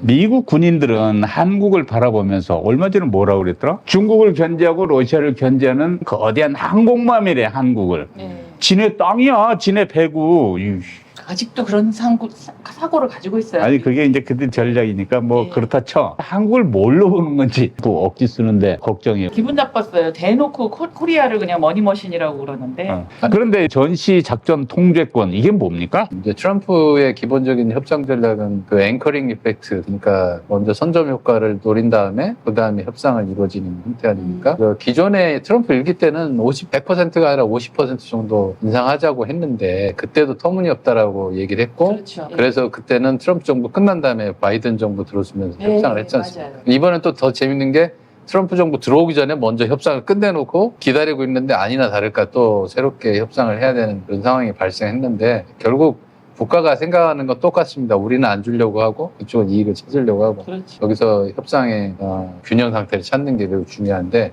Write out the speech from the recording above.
미국 군인들은 한국을 바라보면서 얼마 전에 뭐라고 그랬더라? 중국을 견제하고 러시아를 견제하는 거대한 항공모함이래 한국을. 네. 지네 땅이야, 지네 배구. 이, 아직도 그런 상고, 사- 사고를 가지고 있어요. 아니 그게 이제 그들 전략이니까 뭐 네. 그렇다 쳐. 한국을 뭘로 보는 건지 또 억지 쓰는데 걱정이에요. 기분 나빴어요. 대놓고 코, 코리아를 그냥 머니머신이라고 그러는데 어. 그런데 전시 작전 통제권 이게 뭡니까? 이제 트럼프의 기본적인 협상 전략은 그 앵커링 이펙트, 그러니까 먼저 선점 효과를 노린 다음에 그 다음에 협상을 이루어지는 형태 아닙니까? 그 기존에 트럼프 일기 때는 50, 100%가 아니라 50% 정도 인상하자고 했는데 그때도 터무니없다라고 얘기를 했고 그렇죠. 그래서 그때는 트럼프 정부 끝난 다음에 바이든 정부 들어오면서 네, 협상을 네, 했지 않습니까? 맞아요. 이번엔 또 더 재밌는 게 트럼프 정부 들어오기 전에 먼저 협상을 끝내놓고 기다리고 있는데 아니나 다를까 또 새롭게 협상을 해야 되는 그런 상황이 발생했는데 결국 국가가 생각하는 건 똑같습니다. 우리는 안 주려고 하고 그쪽은 이익을 찾으려고 하고 그렇죠. 여기서 협상의 어, 균형 상태를 찾는 게 매우 중요한데